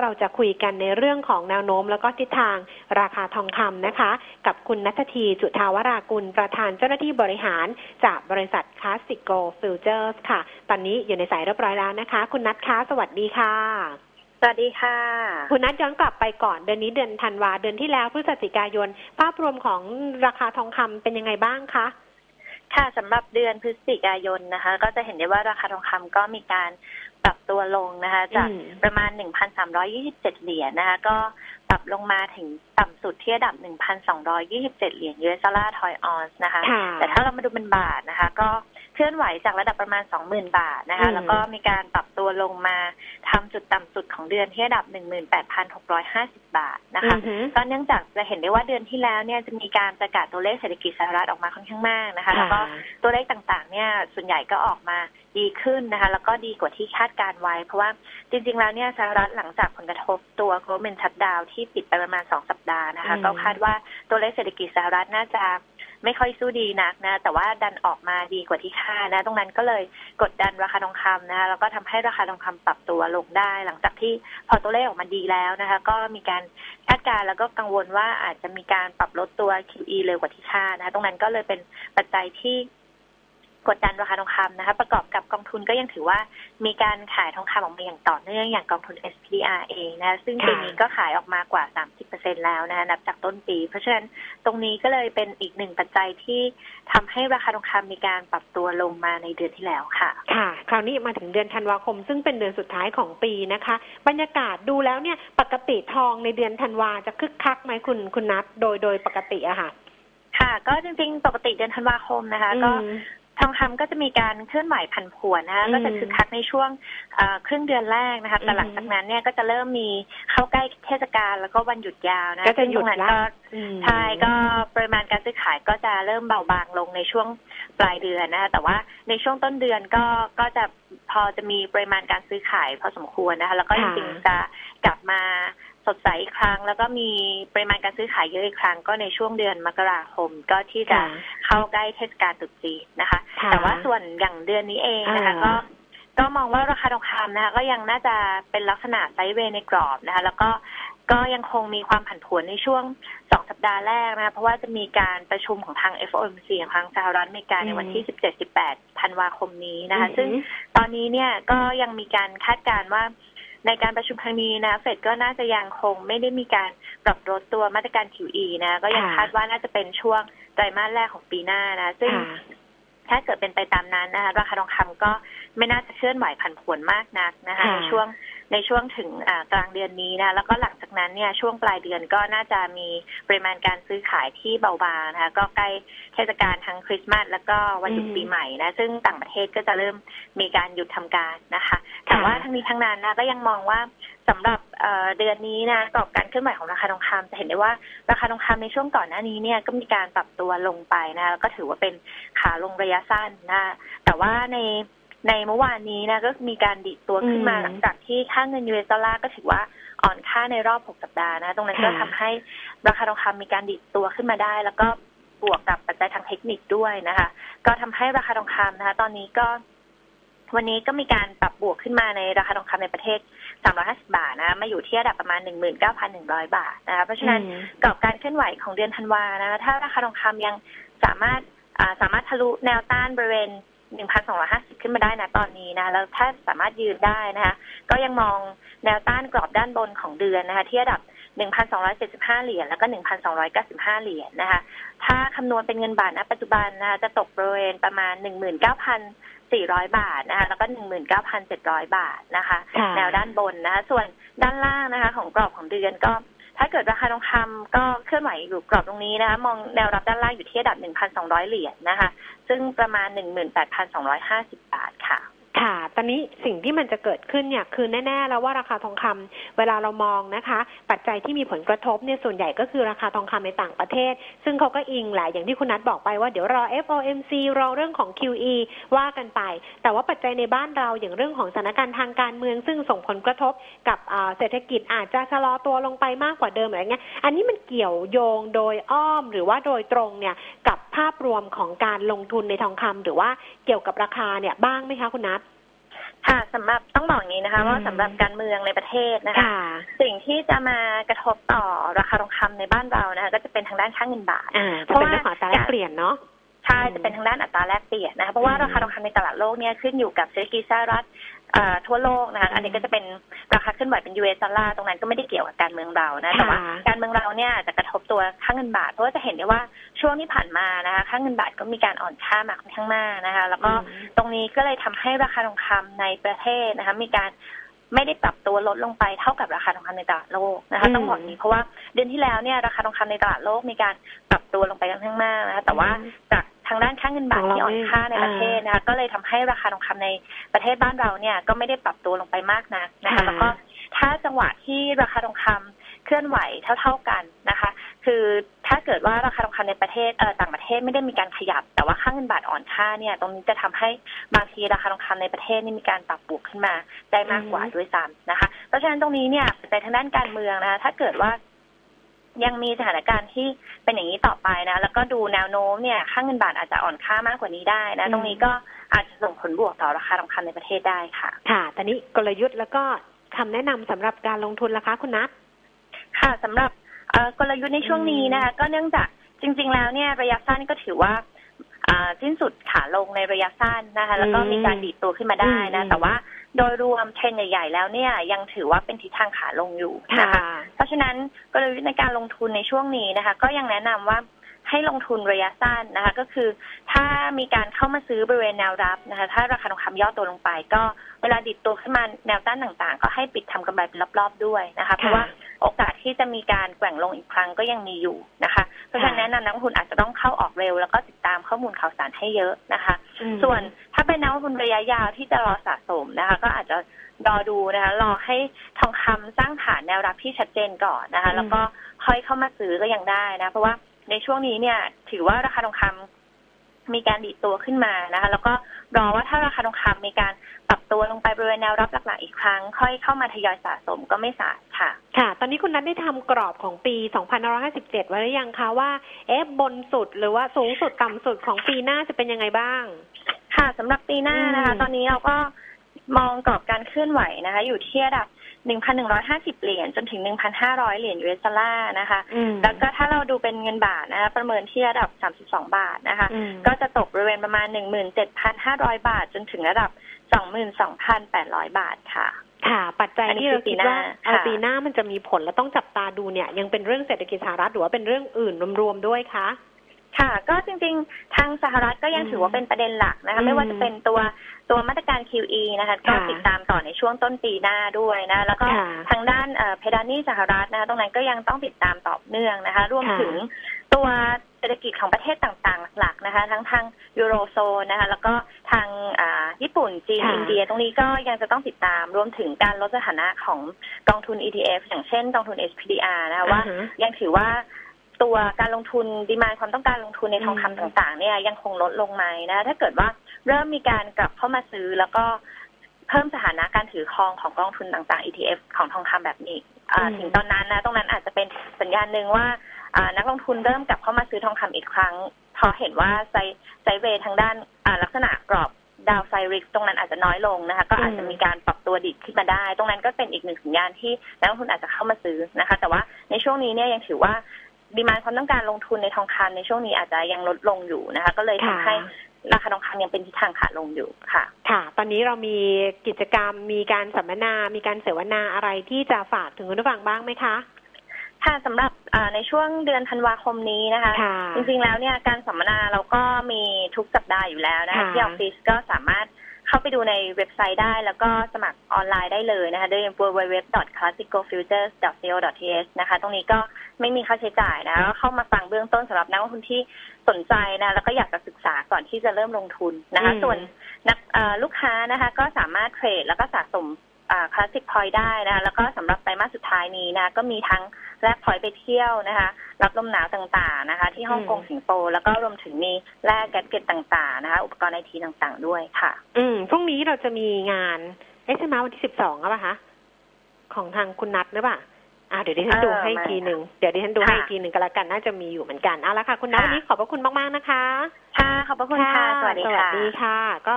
เราจะคุยกันในเรื่องของแนวโน้มแล้วก็ทิศทางราคาทองคำนะคะ กับคุณนัททีจุทาวรากุลประธานเจ้าหน้าที่บริหารจากบริษัทคลาสสิโกฟิวเจอร์สค่ะ ตอนนี้อยู่ในสายเรียบร้อยแล้วนะคะ คุณนัทคะสวัสดีค่ะ สวัสดีค่ะ คุณนัทย้อนกลับไปก่อนเดือนนี้เดือนธันวาเดือนที่แล้วพฤศจิกายน ภาพรวมของราคาทองคำเป็นยังไงบ้างคะค่ะสำหรับเดือนพฤศจิกายนนะคะ ก็จะเห็นได้ว่าราคาทองคำก็มีการ ปรับตัวลงนะคะจากอืมประมาณ 1,327 เหรียญนะคะก็ปรับลงมาถึงต่ำสุดที่ระดับ 1,227 เหรียญ US ดอลลาร์ทอยออนซ์นะคะค่ะแต่ถ้าเรามาดูเป็นบาทนะคะ ก็ เคลื่อนไหวจากระดับประมาณ 20,000 บาทนะคะอืมแล้วก็มีการปรับตัวลงมาทำจุดต่ำสุดของเดือนที่ระดับ 18,650 บาทนะคะอือหือก็เนื่องจากจะเห็นได้ว่าเดือนที่แล้วเนี่ยจะมีการประกาศตัวเลขเศรษฐกิจสหรัฐออกมาค่อนข้างมากนะคะ แล้วก็ตัวเลขต่างๆ เนี่ยส่วนใหญ่ก็ออกมาดีขึ้นนะคะ แล้วก็ดีกว่าที่คาดการไว้ เพราะว่าจริง ๆ แล้วเนี่ยสหรัฐหลังจากผลกระทบตัว government shutdown ที่ปิดไปประมาณสองสัปดาห์นะคะอืมก็คาดว่าตัวเลขเศรษฐกิจสหรัฐน่าจะ ไม่ค่อยสู้ดีนักนะ แต่ว่าดันออกมาดีกว่าที่คาดนะ ตรงนั้นก็เลยกดดันราคาทองคำนะคะแล้วก็ทำให้ราคาทองคำปรับตัวลงได้ หลังจากที่พอตัวเลขออกมาดีแล้วนะคะ ก็มีการคาดการ์แล้วก็กังวลว่าอาจจะมีการปรับลดตัว QE เร็วกว่าที่คาดนะคะตรงนั้นก็เลยเป็นปัจจัยที่ กดดันราคาทองคำนะคะประกอบกับกองทุนก็ยังถือว่ามีการขายทองคำออกมาอย่างต่อเนื่องอย่างกองทุน SPDR เองนะคะซึ่งค่ะปีนี้ก็ขายออกมากว่า 30%แล้วนะคะนับจากต้นปี เพราะฉะนั้นตรงนี้ก็เลยเป็นอีกหนึ่งปัจจัยที่ทำให้ราคาทองคำมีการปรับตัวลงมาในเดือนที่แล้วค่ะ ค่ะ คราวนี้มาถึงเดือนธันวาคม ซึ่งเป็นเดือนสุดท้ายของปีนะคะ บรรยากาศดูแล้วเนี่ยปกติทองในเดือนธันวาจะคึกคักไหมคุณคุณนัทโดยโดยปกติอะค่ะค่ะก็จริงๆ ปกติเดือนธันวาคมนะคะ ก็อืม ทองคำก็จะมีการเคลื่อนไหวผันผวนนะคะอืมก็จะคึกคักในช่วงเอ่อครึ่งเดือนแรกนะคะแต่อือฮึหลังจากนั้นเนี่ยก็จะเริ่มมีเข้าใกล้เทศกาลแล้วก็วันหยุดยาวนะก็จะหยุดซึ่งตรงนั้นละก็อืมใช่ก็ปริมาณการซื้อขายก็จะเริ่มเบาบางลงในช่วงปลายเดือนนะคะแต่ว่าในช่วงต้นเดือนก็ก็จะพอจะมีปริมาณการซื้อขายพอสมควรนะคะแล้วก็จค่ะริงๆจะกลับมา สดใสอีกครั้ง แล้วก็มีปริมาณการซื้อขายเยอะอีกครั้ง ก็ในช่วงเดือนมกราคมก็ที่จะค่ะเข้าใกล้เทศกาลตรุษจีนนะคะค่ะแต่ว่าส่วนอย่างเดือนนี้เองนะคะอ่าก็ก็มองว่าราคาทองคำนะคะก็ยังน่าจะเป็นลักษณะไซด์เวย์ในกรอบนะคะ แล้วก็ก็ยังคงมีความผันผวนในช่วงสองสัปดาห์แรกนะคะ เพราะว่าจะมีการประชุมของทาง FOMC ของทางสหรัฐอเมริกาในวันที่ 17-18 ธันวาคมนี้นะคะ ซึ่งอืมตอนนี้เนี่ยก็ยังมีการคาดการณ์ว่า ในการประชุมครั้งนี้นะเฟดก็น่าจะยังคงไม่ได้มีการปรับลดตัวมาตรการ QE นะก็ยังค่ะคาดว่าน่าจะเป็นช่วงไตรมาสแรกของปีหน้านะ ซึ่งค่ะถ้าเกิดเป็นไปตามนั้นนะคะราคาทองคำก็ไม่น่าจะเคลื่อนไหวผันผวนมากนักนะคะค่ะในช่วง ในช่วงถึงอ่ากลางเดือนนี้นะแล้วก็หลังจากนั้นเนี่ยช่วงปลายเดือนก็น่าจะมีปริมาณการซื้อขายที่เบาบางนะคะก็ใกล้เทศกาลทั้งคริสต์มาสแล้วก็วันหยุดอืมปีใหม่นะซึ่งต่างประเทศก็จะเริ่มมีการหยุดทำการนะคะแต่ว่าทั้งนี้ทั้งนั้นนะก็ยังมองว่าสำหรับเอ่อเดือนนี้นะกรอบการเคลื่อนไหวของราคาทองคำจะเห็นได้ว่าราคาทองคำในช่วงก่อนหน้านี้เนี่ยก็มีการปรับตัวลงไปนะแล้วก็ถือว่าเป็นขาลงระยะสั้นนะแต่ว่าใน ในเมื่อวานนี้นะก็มีการดิดตัวขึ้นมาอืมหลังจากที่ค่าเงินยูเอสดอลลาร์ก็ถือว่าอ่อนค่าในรอบ 6 สัปดาห์นะ ตรงนั้นก็ค่ะทำให้ราคาทองคำมีการดิดตัวขึ้นมาได้ แล้วก็บวกกับปัจจัยทางเทคนิคด้วยนะคะ ก็ทำให้ราคาทองคำนะคะ ตอนนี้ก็วันนี้ก็มีการปรับบวกขึ้นมาในราคาทองคำในประเทศ 350 บาทนะ มาอยู่ที่ระดับประมาณ 19,100 บาทนะคะ เพราะฉะนั้นอืมกรอบการเคลื่อนไหวของเดือนธันวานะคะถ้าราคาทองคำยังสามารถอ่าสามารถทะลุแนวต้านบริเวณ 1,250 ขึ้นมาได้นะตอนนี้นะแล้วถ้าสามารถยืนได้นะคะก็ยังมองแนวต้านกรอบด้านบนของเดือนนะคะที่ระดับ 1,275 เหรียญแล้วก็ 1,295 เหรียญนะคะถ้าคำนวณเป็นเงินบาทณปัจจุบันนะคะจะตกบริเวณประมาณ 19,400 บาทนะคะแล้วก็ 19,700 บาทนะคะค่ะแนวด้านบนนะคะส่วนด้านล่างนะคะ ของกรอบของเดือนก็ ถ้าเกิดราคาทองคำก็เคลื่อนไหวอยู่กรอบตรงนี้นะคะมองแนวรับด้านล่างอยู่ที่ระดับ 1,200 เหรียญนะคะ ซึ่งประมาณ 18,250 บาทค่ะ ค่ะ ตอนนี้สิ่งที่มันจะเกิดขึ้นเนี่ยคือแน่ๆแล้วว่าราคาทองคำเวลาเรามองนะคะ ปัจจัยที่มีผลกระทบเนี่ยส่วนใหญ่ก็คือราคาทองคำในต่างประเทศ ซึ่งเขาก็อิงแหละอย่างที่คุณนัทบอกไปว่าเดี๋ยวรอ FOMC รอเรื่องของ QE ว่ากันไป แต่ว่าปัจจัยในบ้านเราอย่างเรื่องของสถานการณ์ทางการเมือง ซึ่งส่งผลกระทบกับเศรษฐกิจอาจจะชะลอตัวลงไปมากกว่าเดิมอะไรเงี้ย อันนี้มันเกี่ยวโยงโดยอ้อมหรือว่าโดยตรงเนี่ยกับภาพรวมของการลงทุนในทองคำหรือว่าเกี่ยวกับราคาเนี่ยบ้างไหมคะคุณนัท ค่ะสำหรับต้องบอกอย่างนี้นะคะอืมว่าสำหรับการเมืองในประเทศนะคะค่ะสิ่งที่จะมากระทบต่อราคาทองคำในบ้านเรานะคะ ก็จะเป็นทางด้านค่าเงินบาทอ่าจะเป็นเรื่องของอัตราแลกเปลี่ยนเนาะใช่อืมจะเป็นทางด้านอัตราแลกเปลี่ยนนะคะเพราะว่าอืมราคาทองคำในตลาดโลกเนี่ยขึ้นอยู่กับเศรษฐกิจสหรัฐเอ่อ ทั่วโลกนะคะอืมอันนี้ก็จะเป็นราคาขึ้นไหวเป็น US ดอลลาร์ตรงนั้นก็ไม่ได้เกี่ยวกับการเมืองเรานะแต่ว่าค่ะการเมืองเราเนี่ยจะกระทบตัวค่าเงินบาท เพราะว่าจะเห็นได้ว่าช่วงที่ผ่านมานะคะค่าเงินบาทก็มีการอ่อนค่ามาค่อนข้างมากนะคะ แล้วก็อืมตรงนี้ก็เลยทำให้ราคาทองคำในประเทศนะคะมีการไม่ได้ปรับตัวลดลงไปเท่ากับราคาทองคำในตลาดโลกนะคะอืมต้องบอกอย่างนี้เพราะว่าเดือนที่แล้วเนี่ยราคาทองคำในตลาดโลกมีการปรับตัวลงไปค่อนข้างมากนะคะแต่ว่าอืมจากทางด้านค่าเงินบาทของเราที่อ่อนค่าในประเทศนะคะก็เลยทำให้ราคาทองคำในประเทศบ้านเราเนี่ยก็ไม่ได้ปรับตัวลงไปมากนักนะคะค่ะแล้วก็ถ้าจังหวะที่ราคาทองคำเคลื่อนไหวเท่า ๆกันนะคะ คือถ้าเกิดว่าราคาทองคำในประเทศเอ่อต่างประเทศไม่ได้มีการขยับ แต่ว่าค่าเงินบาทอ่อนค่าเนี่ย ตรงนี้จะทำให้บางทีราคาทองคำในประเทศนี่มีการปรับบวกขึ้นมาได้มากกว่าอืมด้วยซ้ำนะคะ เพราะฉะนั้นตรงนี้เนี่ยในทางด้านการเมืองนะคะถ้าเกิดว่า ยังมีสถานการณ์ที่เป็นอย่างนี้ต่อไปนะ แล้วก็ดูแนวโน้มเนี่ยค่าเงินบาทอาจจะอ่อนค่ามากกว่านี้ได้นะ ตรงนี้ก็อาจจะส่งผลบวกต่อราคาทองคำในประเทศได้ค่ะ ค่ะ ตอนนี้กลยุทธ์แล้วก็คำแนะนำสำหรับการลงทุนล่ะคะคุณนัทค่ะสำหรับเอ่อกลยุทธ์ในช่วงนี้นะคะก็เนื่องจากจริง ๆ แล้วเนี่ยระยะสั้นก็ถือว่าอ่า สิ้นสุดขาลงในระยะสั้นนะคะ แล้วก็อืมมีการดีดตัวขึ้นมาได้นะอืมแต่ว่าโดยรวมเทรนด์ใหญ่ๆ แล้วเนี่ยยังถือว่าเป็นทิศทางขาลงอยู่นะคะ เพราะฉะนั้นกลยุทธ์ในการลงทุนในช่วงนี้นะคะ ก็ยังแนะนำว่าให้ลงทุนระยะสั้นนะคะ ก็คือถ้ามีการเข้ามาซื้อบริเวณแนวรับนะคะ ถ้าราคาทองคำย่อตัวลงไป ก็เวลาดิดตัวขึ้นมาแนวต้านต่างๆ ก็ให้ปิดทำกำไรเป็นรอบๆด้วยนะคะ เพราะว่า โอกาสที่จะมีการแกว่งลงอีกครั้งก็ยังมีอยู่นะคะ เพราะฉะนั้นแนะนำนักลงทุนอาจจะต้องเข้าออกเร็ว แล้วก็ติดตามข้อมูลข่าวสารให้เยอะนะคะอืมส่วนถ้าเป็นนักลงทุนระยะยาวที่จะรอสะสมนะคะ ก็อาจจะรอดูนะคะรอให้ทองคำสร้างฐานแนวรับที่ชัดเจนก่อนนะคะ แล้วก็ค่อยเข้ามาซื้อก็ยังได้นะ เพราะว่าในช่วงนี้เนี่ย ถือว่าราคาทองคำ มีการดีดตัวขึ้นมานะคะ แล้วก็รอว่าถ้าราคาทองคำมีการปรับตัวลงไปบริเวณแนวรับหลักๆอีกครั้ง ค่อยเข้ามาทยอยสะสมก็ไม่สายค่ะ ค่ะ ตอนนี้คุณนัทได้ทำกรอบของปี 2557 ไว้หรือยังคะว่าเอ๊ะบนสุดหรือว่าสูงสุดต่ำสุดของปีหน้าจะเป็นยังไงบ้าง ค่ะสำหรับปีหน้านะคะอืมตอนนี้เราก็ มองกรอบการเคลื่อนไหวนะคะ อยู่ที่ระดับ 1,150 เหรียญจนถึง 1,500 เหรียญยูเอสดอลลาร์นะคะอืมแล้วก็ถ้าเราดูเป็นเงินบาทนะคะ ประเมินที่ระดับ 32 บาทนะคะอืมก็จะตกบริเวณประมาณ 17,500 บาท จนถึงระดับ 22,800 บาทค่ะค่ะ ปัจจัยอันนี้ที่เราคิดว่าคือปีหน้าเออค่ะปีหน้ามันจะมีผลและต้องจับตาดูเนี่ย ยังเป็นเรื่องเศรษฐกิจสหรัฐหรือว่าเป็นเรื่องอื่นรวมๆด้วยคะ ค่ะ ก็จริงๆ ทางสหรัฐก็ยังอืมถือว่าเป็นประเด็นหลักนะคะอืมไม่ว่าจะเป็นตัวตัวมาตรการ QE นะคะก็ค่ะติดตามต่อในช่วงต้นปีหน้าด้วยนะแล้วก็ค่ะทางด้านเอ่อเพดานหนี้สหรัฐนะคะตรงนั้นก็ยังต้องติดตามต่อเนื่องนะคะ รวมค่ะถึงตัวเศรษฐกิจของประเทศต่างๆ หลักๆนะคะ ทั้งทางยูโรโซนนะคะ แล้วก็ทางอ่าญี่ปุ่นจีนค่ะอินเดีย ตรงนี้ก็ยังจะต้องติดตามรวมถึงการลดสถานะของกองทุน ETF อย่างเช่นกองทุน SPDR นะคะว่าอ่ฮะยังถือว่า ตัวการลงทุนดีมานความต้องการลงทุนในทองคำอืมต่างๆ เนี่ยยังคงลดลงไหมนะ ถ้าเกิดว่าเริ่มมีการกลับเข้ามาซื้อแล้วก็เพิ่มสถานะการถือครองของกองทุนต่าง ๆ ETF ของทองคำแบบนี้อ่าอืมถึงตอนนั้นนะ ตรงนั้นอาจจะเป็นสัญญาณหนึ่งว่าอ่านักลงทุนเริ่มกลับเข้ามาซื้อทองคำอีกครั้งเพราะเห็นว่าไซไซเวย์ทางด้านอ่าลักษณะกรอบดาวไซริกตรงนั้นอาจจะน้อยลงนะคะ ก็อาจจะมีการปรับตัวดิดขึ้นมาได้ ตรงนั้นก็เป็นอีกหนึ่งสัญญาณที่นักลงทุนอาจจะเข้ามาซื้อนะคะ แต่ว่าในช่วงนี้เนี่ยยังถือว่า ดีมานความต้องการลงทุนในทองคำในช่วงนี้อาจจะยังลดลงอยู่นะคะ ก็เลยทำค่ะให้ราคาทองคำยังเป็นทิศทางขาลงอยู่ค่ะ ค่ะ ตอนนี้เรามีกิจกรรมมีการสัมมนา มีการเสวนาอะไรที่จะฝากถึงคุณผู้ฟังบ้างไหมคะค่ะสำหรับอ่าในช่วงเดือนธันวาคมนี้นะคะค่ะจริงๆแล้วเนี่ยการสัมมนาเราก็มีทุกสัปดาห์อยู่แล้วนะคะค่ะที่ออฟฟิศก็สามารถ เข้าไปดูในเว็บไซต์ได้ แล้วก็สมัครออนไลน์ได้เลยนะคะด้วย www.classicalfutures.co.th นะคะ ตรงนี้ก็ไม่มีค่าใช้จ่ายนะก็เข้ามาฟังเบื้องต้นสำหรับนักลงทุนที่สนใจนะแล้วก็อยากจะศึกษาก่อนที่จะเริ่มลงทุนนะคะอืมส่วนนักเอ่อลูกค้านะคะ ก็สามารถเทรดแล้วก็สะสม คลาสสิกพอยได้นะคะแล้วก็สำหรับไตรมาสสุดท้ายนี้นะก็มีทั้งแลกพอยไปเที่ยวนะคะ รับลมหนาวต่างๆนะคะ ที่ฮ่องกงอืมสิงคโปร์แล้วก็รวมถึงมีแลกแกดเก็ตต่างๆนะคะ อุปกรณ์ไอทีต่างๆด้วยค่ะ อืมพรุ่งนี้เราจะมีงานเอ๊ะใช่ไหมวันที่สิบสองหรือเปล่าคะของทางคุณนัทหรือเปล่าอ่าเดี๋ยวดิฉันเออดูให้อีกไม่ทีหนึ่งเดี๋ยวดิฉันดูให้ค่ะอีกทีหนึ่งก็แล้วกันน่าจะมีอยู่เหมือนกันเอาละค่ะ คุณนัทค่ะวันนี้ขอบพระคุณมากๆนะคะ ค่ะขอบพระคุณค่ะสวัสดีสวัค่ะสดีค่ะก็